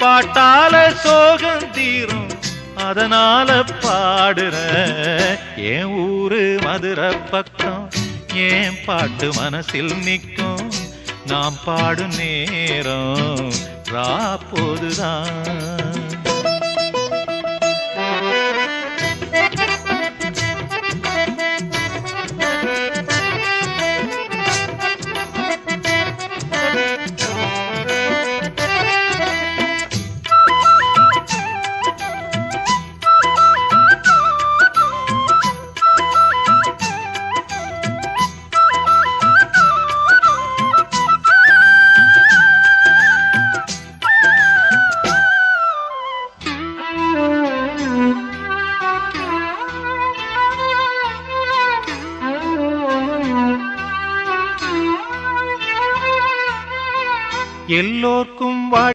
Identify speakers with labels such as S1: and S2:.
S1: பாட்டால சோகம் தீரும். அதனால பாடுற என் ஊரு மதுரை பக்கம் ஏன் பாட்டு மனசில் நிற்கும். நாம் பாடும் நேரம் ரா போதுதான் எல்லோர்க்கும் வாழ்